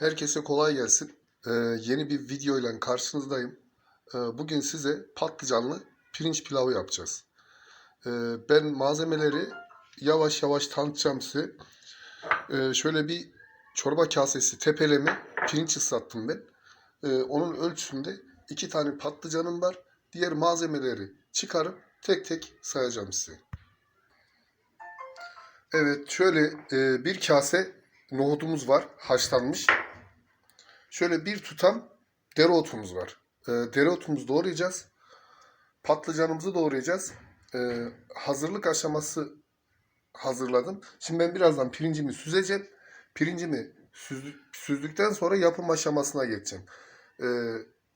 Herkese kolay gelsin. Ee, yeni bir video ile karşınızdayım. Ee, bugün size patlıcanlı pirinç pilavı yapacağız. Ee, ben malzemeleri yavaş yavaş tanıtacağım size. Ee, şöyle bir çorba kasesi tepeleme pirinç ıslattım ben. Ee, onun ölçüsünde iki tane patlıcanım var. Diğer malzemeleri çıkarıp tek tek sayacağım size. Evet şöyle e, bir kase nohudumuz var haşlanmış. Şöyle bir tutam dereotumuz var. E, dereotumuzu doğrayacağız. Patlıcanımızı doğrayacağız. E, hazırlık aşaması hazırladım. Şimdi ben birazdan pirincimi süzeceğim. Pirincimi süz- süzdükten sonra yapım aşamasına geçeceğim. E,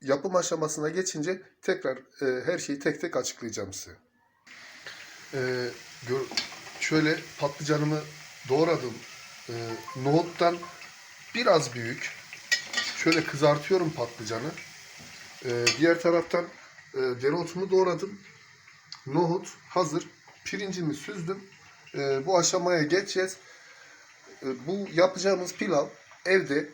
yapım aşamasına geçince tekrar e, her şeyi tek tek açıklayacağım size. E, gör- şöyle patlıcanımı doğradım. E, nohuttan biraz büyük. Şöyle kızartıyorum patlıcanı. E, diğer taraftan e, dereotumu doğradım. Nohut hazır. Pirincimi süzdüm. E, bu aşamaya geçeceğiz. E, bu yapacağımız pilav evde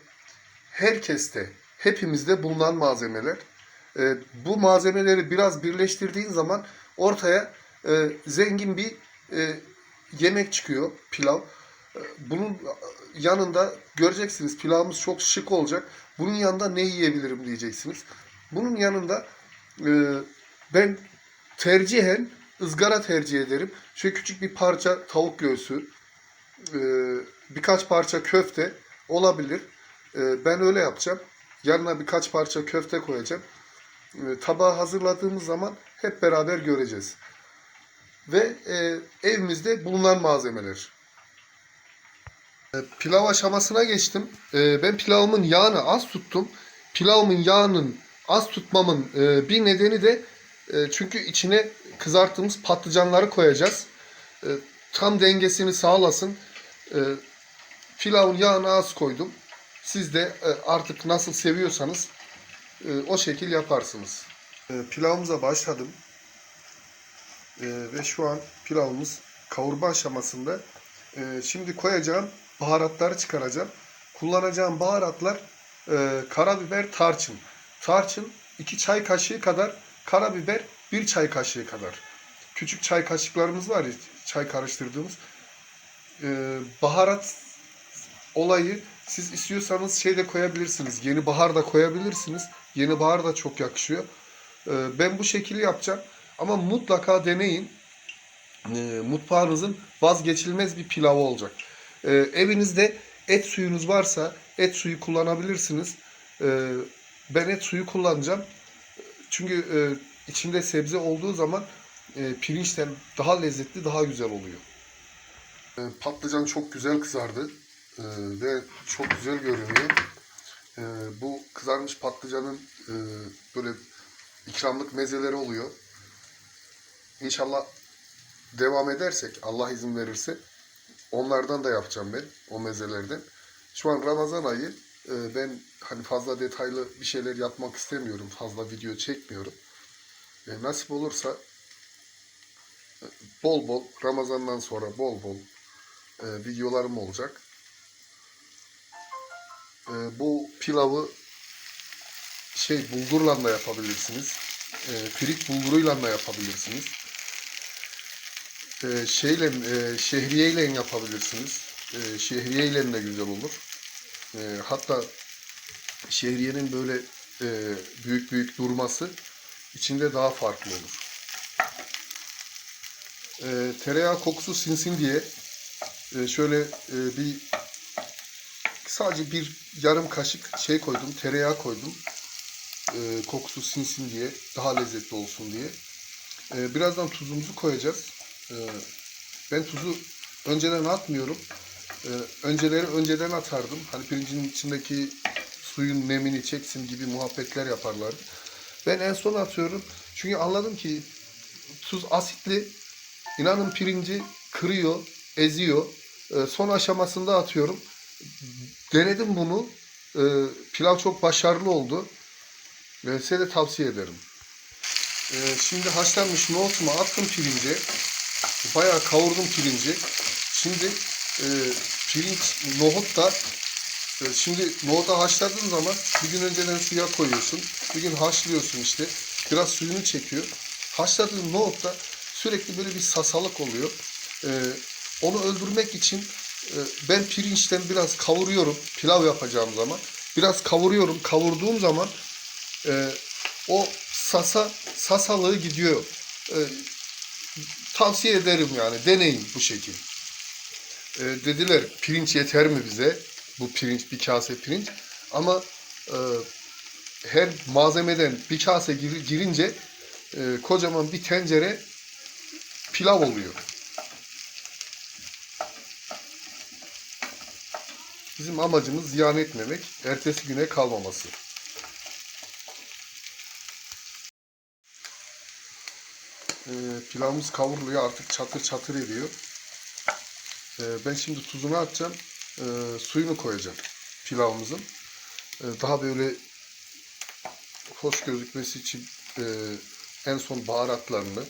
herkeste, hepimizde bulunan malzemeler. E, bu malzemeleri biraz birleştirdiğin zaman ortaya e, zengin bir e, yemek çıkıyor pilav. Bunun yanında göreceksiniz pilavımız çok şık olacak. Bunun yanında ne yiyebilirim diyeceksiniz. Bunun yanında e, ben tercihen ızgara tercih ederim. Şöyle küçük bir parça tavuk göğsü, e, birkaç parça köfte olabilir. E, ben öyle yapacağım. Yanına birkaç parça köfte koyacağım. Tabağı hazırladığımız zaman hep beraber göreceğiz. Ve evimizde bulunan malzemeler. E, Pilav aşamasına geçtim. E, ben pilavımın yağını az tuttum. Pilavımın yağının az tutmamın e, bir nedeni de e, çünkü içine kızarttığımız patlıcanları koyacağız. E, tam dengesini sağlasın. Pilavın yağını az koydum. Siz de artık nasıl seviyorsanız o şekil yaparsınız. Pilavımıza başladım. Ve şu an pilavımız kavurma aşamasında. Şimdi koyacağım baharatları çıkaracağım. Kullanacağım baharatlar e, karabiber, tarçın. Tarçın 2 çay kaşığı kadar, karabiber 1 çay kaşığı kadar. Küçük çay kaşıklarımız var ya, çay karıştırdığımız. E, baharat olayı siz istiyorsanız şey de koyabilirsiniz. Yeni bahar da koyabilirsiniz. Yeni bahar da çok yakışıyor. E, ben bu şekilde yapacağım. Ama mutlaka deneyin. E, mutfağınızın vazgeçilmez bir pilavı olacak. E, evinizde et suyunuz varsa et suyu kullanabilirsiniz. E, ben et suyu kullanacağım. Çünkü e, içinde sebze olduğu zaman e, pirinçten daha lezzetli, daha güzel oluyor. E, patlıcan çok güzel kızardı E, ve çok güzel görünüyor. E, bu kızarmış patlıcanın e, böyle ikramlık mezeleri oluyor. İnşallah devam edersek, Allah izin verirse onlardan da yapacağım ben, o mezelerden. Şu an Ramazan ayı, e, ben hani fazla detaylı bir şeyler yapmak istemiyorum, fazla video çekmiyorum. E, nasip olursa e, bol bol, Ramazan'dan sonra bol bol e, videolarım olacak. E, bu pilavı şey bulgurla da yapabilirsiniz. E, pirik bulguruyla da yapabilirsiniz. E, şeyle e, şehriyeyle yapabilirsiniz. E, şehriyeyle de güzel olur. E, hatta şehriyenin böyle e, büyük büyük durması içinde daha farklı olur. E, tereyağı kokusu sinsin diye e, şöyle e, bir sadece bir yarım kaşık şey koydum, tereyağı koydum. E, kokusu sinsin diye, daha lezzetli olsun diye. E, birazdan tuzumuzu koyacağız. E, ben tuzu önceden atmıyorum. E, önceleri önceden atardım. Hani pirincin içindeki suyun nemini çeksin gibi muhabbetler yaparlardı. Ben en son atıyorum. Çünkü anladım ki tuz asitli. İnanın pirinci kırıyor, eziyor. E, son aşamasında atıyorum. Denedim bunu. Pilav çok başarılı oldu. Ve size de tavsiye ederim. Şimdi haşlanmış nohutumu attım pirince. Bayağı kavurdum pirinci. Şimdi e, pirinç, nohut da E, Şimdi nohutu haşladığın zaman bir gün önceden suya koyuyorsun. Bir gün haşlıyorsun işte. Biraz suyunu çekiyor. Haşladığın nohutta sürekli böyle bir sasalık oluyor. E, onu öldürmek için e, ben pirinçten biraz kavuruyorum. Pilav yapacağım zaman. Biraz kavuruyorum. Kavurduğum zaman e, o sasa sasalığı gidiyor. E, tavsiye ederim yani. Deneyin bu şekil. E, dediler pirinç yeter mi bize? Bu pirinç bir kase pirinç. Ama e, her malzemeden bir kase gir- girince e, kocaman bir tencere pilav oluyor. Bizim amacımız ziyan etmemek, ertesi güne kalmaması. Ee, pilavımız kavruluyor artık çatır çatır ediyor. Ee, ben şimdi tuzunu atacağım, ee, suyunu koyacağım pilavımızın. Ee, daha böyle hoş gözükmesi için ee, en son baharatlarını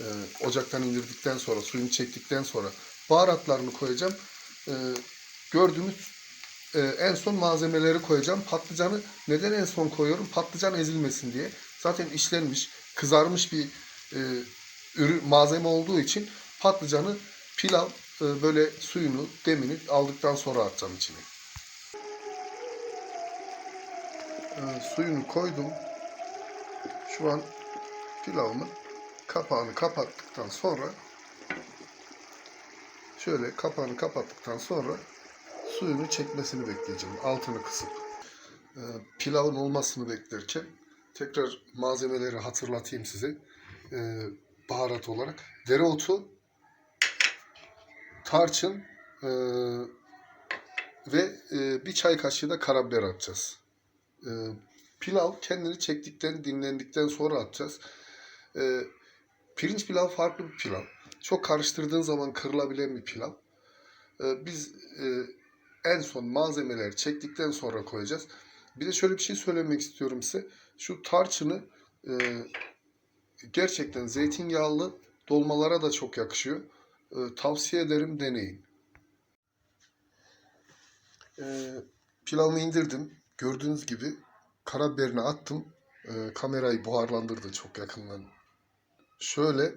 ee, ocaktan indirdikten sonra, suyunu çektikten sonra baharatlarını koyacağım. Ee, gördüğünüz ee, en son malzemeleri koyacağım. Patlıcanı neden en son koyuyorum? Patlıcan ezilmesin diye. Zaten işlenmiş, kızarmış bir e, ürün malzeme olduğu için patlıcanı pilav e, böyle suyunu, demini aldıktan sonra atacağım içine. Ee, suyunu koydum. Şu an pilavımın kapağını kapattıktan sonra şöyle kapağını kapattıktan sonra suyunu çekmesini bekleyeceğim. Altını kısıp. Ee, pilavın olmasını beklerken tekrar malzemeleri hatırlatayım size. Ee, baharat olarak. Dereotu, tarçın ee, ve ee, bir çay kaşığı da karabiber atacağız. Ee, pilav kendini çektikten, dinlendikten sonra atacağız. Ee, pirinç pilav farklı bir pilav. Çok karıştırdığın zaman kırılabilen bir pilav. Ee, biz ee, en son malzemeleri çektikten sonra koyacağız. Bir de şöyle bir şey söylemek istiyorum size. Şu tarçını e, gerçekten zeytinyağlı dolmalara da çok yakışıyor. E, tavsiye ederim deneyin. E, pilavımı indirdim. Gördüğünüz gibi karabiberini attım. E, kamerayı buharlandırdı çok yakından. Şöyle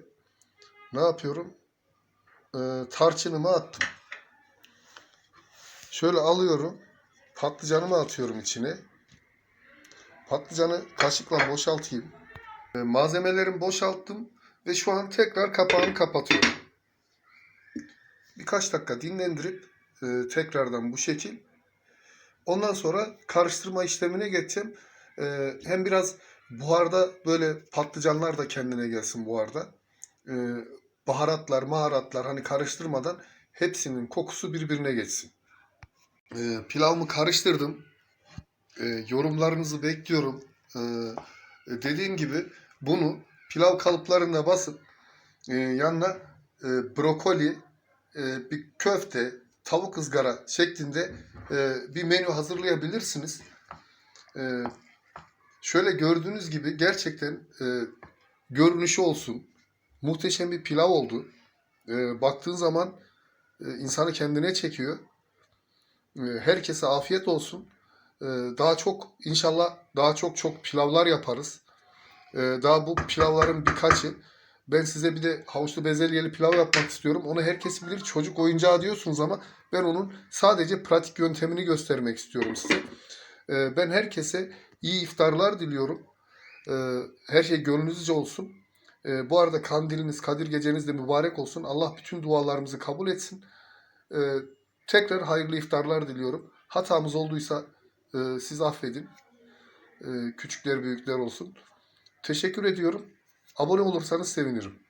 ne yapıyorum? E, tarçınımı attım. Şöyle alıyorum. Patlıcanımı atıyorum içine. Patlıcanı kaşıkla boşaltayım. E, malzemelerimi boşalttım ve şu an tekrar kapağını kapatıyorum. Birkaç dakika dinlendirip e, tekrardan bu şekil. Ondan sonra karıştırma işlemine geçeceğim. E, hem biraz buharda böyle patlıcanlar da kendine gelsin buharda. E, baharatlar, maharatlar hani karıştırmadan hepsinin kokusu birbirine geçsin. E, pilavımı karıştırdım. E, yorumlarınızı bekliyorum. E, dediğim gibi bunu pilav kalıplarına basıp e, yanına e, brokoli, e, bir köfte, tavuk ızgara şeklinde e, bir menü hazırlayabilirsiniz. E, şöyle gördüğünüz gibi gerçekten e, görünüşü olsun. Muhteşem bir pilav oldu. E, baktığın zaman e, insanı kendine çekiyor. E, herkese afiyet olsun. E, daha çok inşallah daha çok çok pilavlar yaparız. E, daha bu pilavların birkaçı. Ben size bir de havuçlu bezelyeli pilav yapmak istiyorum. Onu herkes bilir. Çocuk oyuncağı diyorsunuz ama ben onun sadece pratik yöntemini göstermek istiyorum size. E, ben herkese iyi iftarlar diliyorum. E, her şey gönlünüzce olsun. Bu arada kandiliniz, Kadir geceniz de mübarek olsun. Allah bütün dualarımızı kabul etsin. Tekrar hayırlı iftarlar diliyorum. Hatamız olduysa e, siz affedin. Küçükler büyükler olsun. Teşekkür ediyorum. Abone olursanız sevinirim.